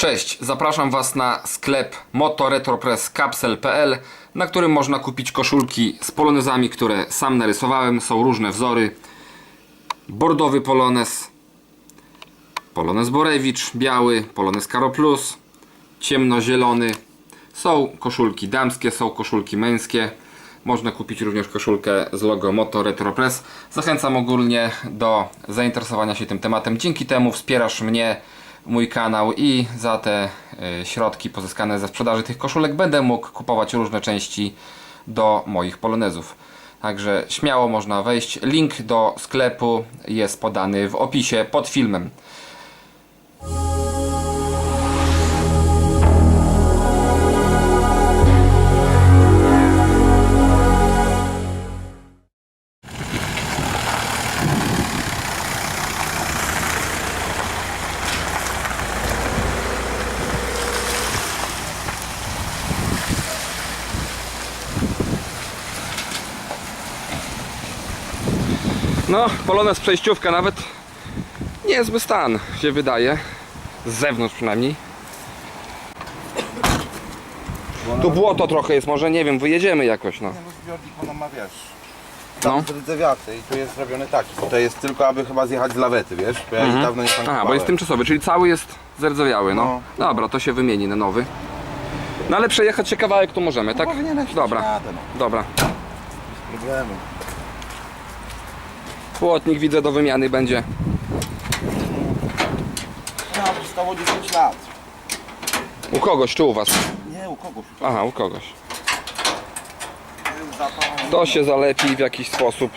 Cześć, zapraszam Was na sklep motoretropresscapsel.pl na którym można kupić koszulki z polonezami, które sam narysowałem. Są różne wzory. Bordowy polonez, polonez Borewicz, biały, polonez Karo Plus, ciemnozielony. Są koszulki damskie, są koszulki męskie. Można kupić również koszulkę z logo Moto Retro Press. Zachęcam ogólnie do zainteresowania się tym tematem. Dzięki temu wspierasz mnie, mój kanał i za te y, środki pozyskane ze sprzedaży tych koszulek będę mógł kupować różne części do moich polonezów. Także śmiało można wejść. Link do sklepu jest podany w opisie pod filmem. No, polonez przejściówka nawet niezły stan się wydaje. Z zewnątrz przynajmniej. Tu błoto trochę jest, może nie wiem, wyjedziemy jakoś no. No, zbiornik ono ma, wiesz, No. tam no. rdzewiaty i tu jest zrobiony taki. Tutaj jest tylko, aby chyba zjechać z lawety, wiesz? Bo ja mhm. dawno nie Aha, bo jest tymczasowy, czyli cały jest zerdzewiały, no. No. Dobra, to się wymieni na nowy. No ale przejechać się kawałek tu możemy, tak? powinieneś dać Dobra, no. dobra. Problemu. Płotnik widzę do wymiany będzie. No, zostało 10 lat. U kogoś czy u was? Nie, u kogoś. Aha, u kogoś. Za to... To się zalepi w jakiś sposób.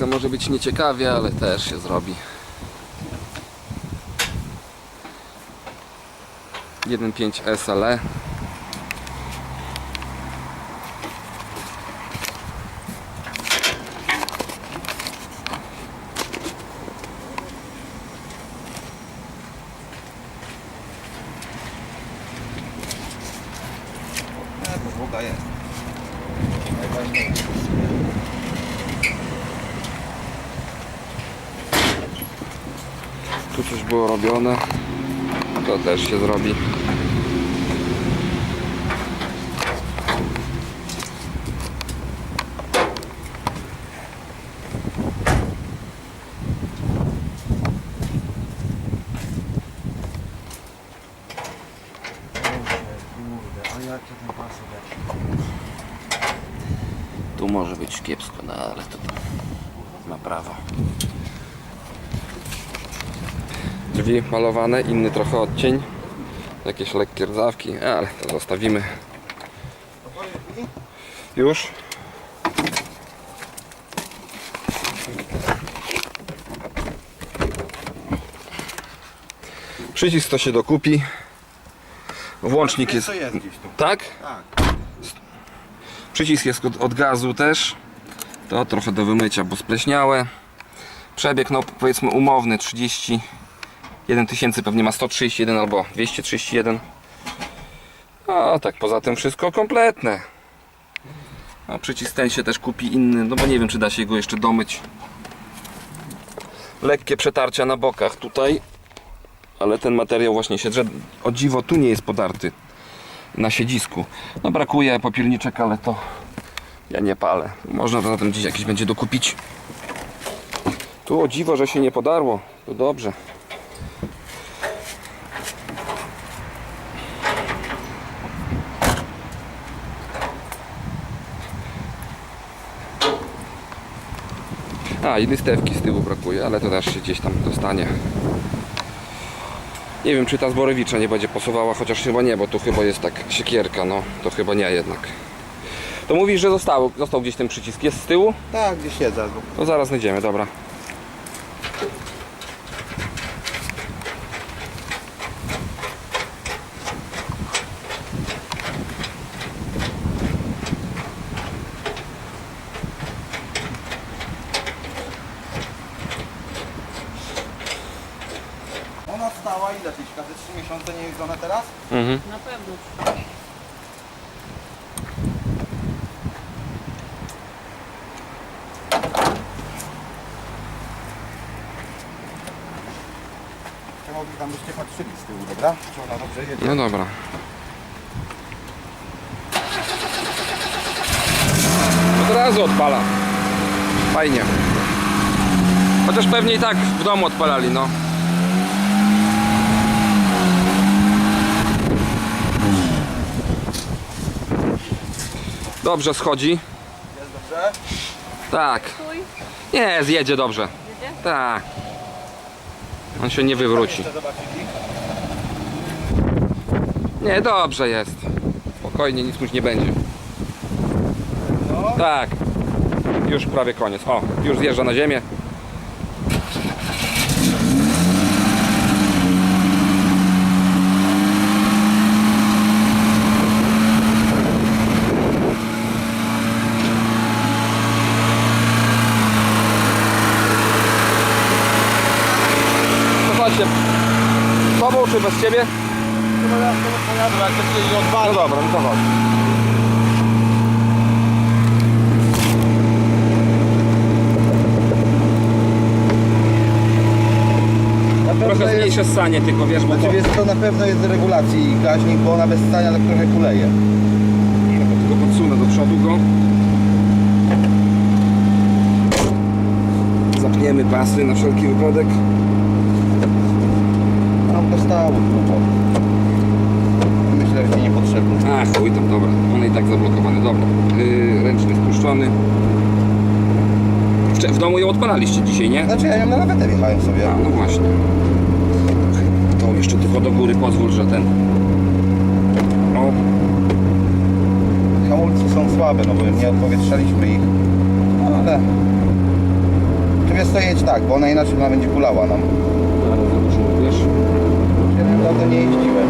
Trochę może być nieciekawie, ale też się zrobi. 1.5 SLE Nie, to długa jest. Najważniejsze. Tu coś było robione. To też się zrobi. Tu może być kiepsko, no ale to ma prawo drzwi malowane, inny trochę odcień. Jakieś lekkie rdzawki, ale to zostawimy. Już. Przycisk to się dokupi. Włącznik jest. Tak? Tak. Przycisk jest od gazu też. To trochę do wymycia, bo spleśniałe. Przebieg, no powiedzmy umowny 30 1000 pewnie ma 131 albo 231. A tak poza tym wszystko kompletne. A przycisk ten się też kupi inny, no bo nie wiem czy da się go jeszcze domyć. Lekkie przetarcia na bokach tutaj. Ale ten materiał właśnie się że O dziwo tu nie jest podarty na siedzisku. No brakuje popielniczek, ale to ja nie palę. Można to zatem gdzieś jakiś będzie dokupić. Tu o dziwo, że się nie podarło. To dobrze. A, i listewki z tyłu brakuje, ale to też się gdzieś tam dostanie. Nie wiem, czy ta z Borewicza nie będzie posuwała, chociaż chyba nie, bo tu chyba jest tak siekierka, no to chyba nie jednak. To mówisz, że został, został gdzieś ten przycisk, jest z tyłu? Tak, gdzieś siedzę. To zaraz znajdziemy, dobra. Ze 3 miesiące nie jeżdżona teraz? Mhm. Na pewno. By tam jeszcze patrzyli z tyłu, dobra? Czy ona dobrze jedzie? No dobra. Od razu odpala. Fajnie. Chociaż pewnie i tak w domu odpalali, no. Dobrze schodzi. Jest dobrze? Tak. Nie, zjedzie dobrze. Tak. On się nie wywróci. Nie, dobrze jest. Spokojnie, nic mu nie będzie. No. Tak. Już prawie koniec. O, już zjeżdża na ziemię. To chodźcie. Z tobą czy bez ciebie? No ja z tobą pojadę, jak to się No odwali. dobra, no to chodź. Trochę jest, zmniejszę ssanie tylko, wiesz, bo to... znaczy wiesz co, na pewno jest z regulacji gaźnik, bo ona bez stania tak trochę kuleje. Tylko podsunę do przodu go. Zapniemy pasy na wszelki wypadek. Bo Myślę, że ci niepotrzebne. A, chuj tam, dobra. One i tak zablokowane, dobra. Yy, ręczny spuszczony. W, w domu ją odpalaliście dzisiaj, nie? Znaczy ja ją na lawetę wjechałem sobie. A, no właśnie. To jeszcze tylko do góry pozwól, że ten... O, Hamulce są słabe, no bo nie odpowietrzaliśmy ich. No ale... Tu jest to jedź tak, bo ona inaczej ona będzie kulała nam. Naprawdę nie jeździłem.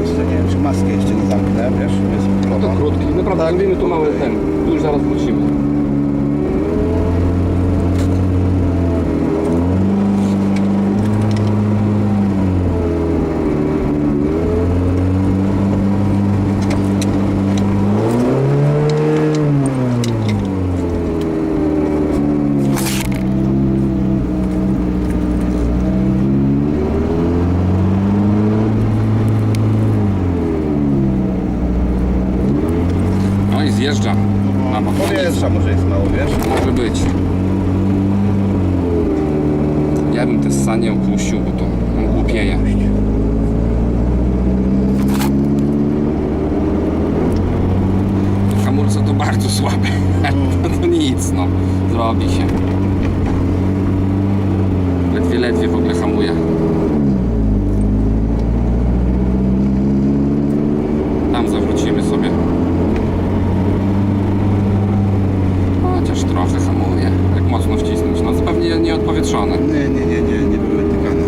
Jeszcze nie wiem, czy maskę jeszcze nie zamknę, wiesz? Jest No to krótki. Naprawdę, Tak, zrobimy tu mały ten. Tu już zaraz wrócimy. No i zjeżdża. Na bok. Powietrza może jest mało, wiesz? Może być. Ja bym te sanie opuścił, bo to głupieje. Hamulce to bardzo słabe. No to nic, no. Zrobi się. Ledwie, ledwie w ogóle hamuje. Tam zawrócimy sobie. Chociaż trochę hamuje. Jak mocno wcisnąć? No zupełnie nieodpowietrzone. Nie, nie, nie, nie, nie były tykane.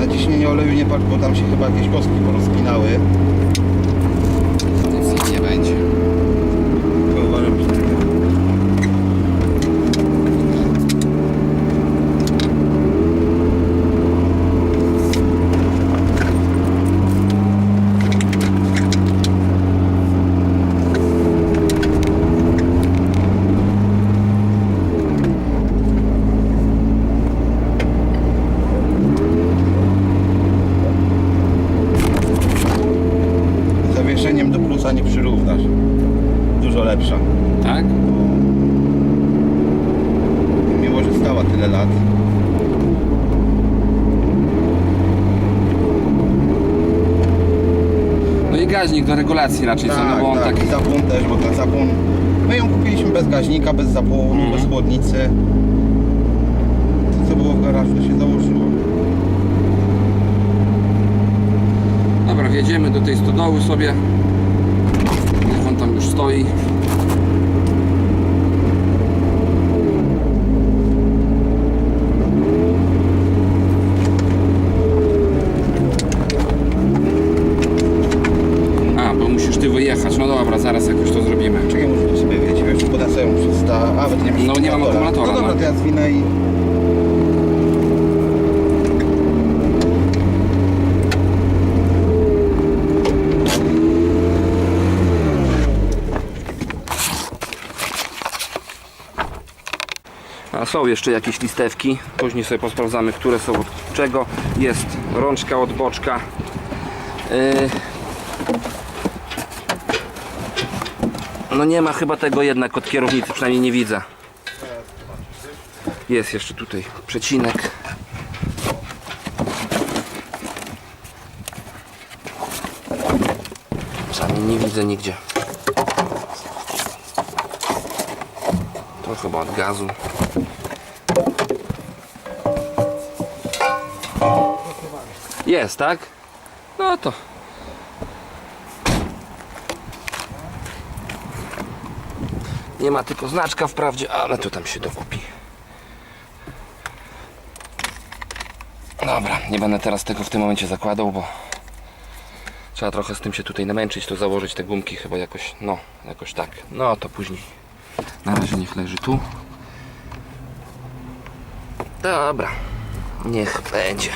Na ciśnienie oleju nie patrz, bo tam się chyba jakieś kostki porozpinały. Nic nie będzie. Tylko uważam, że... Plusa nie przyrównasz. Dużo lepsza. Tak? Miło, że stała tyle lat. No i gaźnik do regulacji raczej, co? No bo on tak... i zapłon też, bo ten zapłon... My ją kupiliśmy bez gaźnika, bez zapłonu, Mhm. bez chłodnicy. To co było w garażu, to się założyło. Dobra, wjedziemy do tej stodoły sobie. Niech stoi. Są jeszcze jakieś listewki. Później sobie posprawdzamy, które są od czego. Jest rączka od boczka. Yy. No nie ma chyba tego jednak od kierownicy, przynajmniej nie widzę. Jest jeszcze tutaj przecinek. Przynajmniej nie widzę nigdzie. To chyba od gazu. Jest, tak? No to. Nie ma tylko znaczka wprawdzie, ale to tam się dokupi. Dobra, nie będę teraz tego w tym momencie zakładał, bo trzeba trochę z tym się tutaj namęczyć, to założyć te gumki chyba jakoś, no, jakoś tak. No to później. Na razie niech leży tu. Dobra, niech będzie.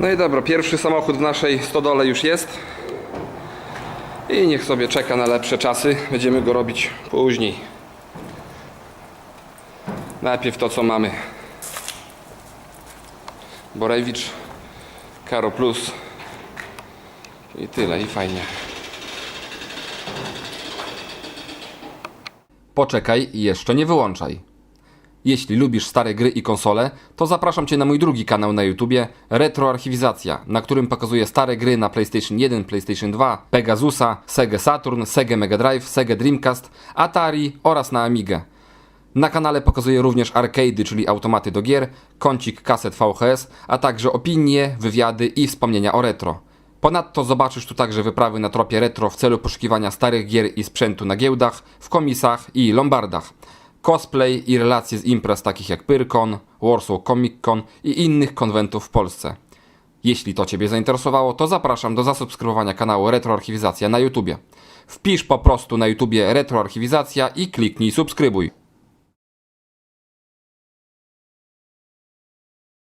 No i dobra, pierwszy samochód w naszej stodole już jest. I niech sobie czeka na lepsze czasy. Będziemy go robić później. Najpierw to co mamy. Borewicz, Karo Plus. I tyle, i fajnie. Poczekaj i jeszcze nie wyłączaj. Jeśli lubisz stare gry i konsole, to zapraszam Cię na mój drugi kanał na YouTubie Retroarchiwizacja, na którym pokazuję stare gry na PlayStation 1, PlayStation 2, Pegasusa, Sega Saturn, Sega Mega Drive, Sega Dreamcast, Atari oraz na Amigę. Na kanale pokazuję również arcade'y, czyli automaty do gier, kącik kaset VHS, a także opinie, wywiady i wspomnienia o retro. Ponadto zobaczysz tu także wyprawy na tropie retro w celu poszukiwania starych gier i sprzętu na giełdach, w komisach i lombardach. Cosplay i relacje z imprez takich jak Pyrkon, Warsaw Comic Con i innych konwentów w Polsce. Jeśli to Ciebie zainteresowało, to zapraszam do zasubskrybowania kanału Retroarchiwizacja na YouTubie. Wpisz po prostu na YouTubie Retroarchiwizacja i kliknij subskrybuj.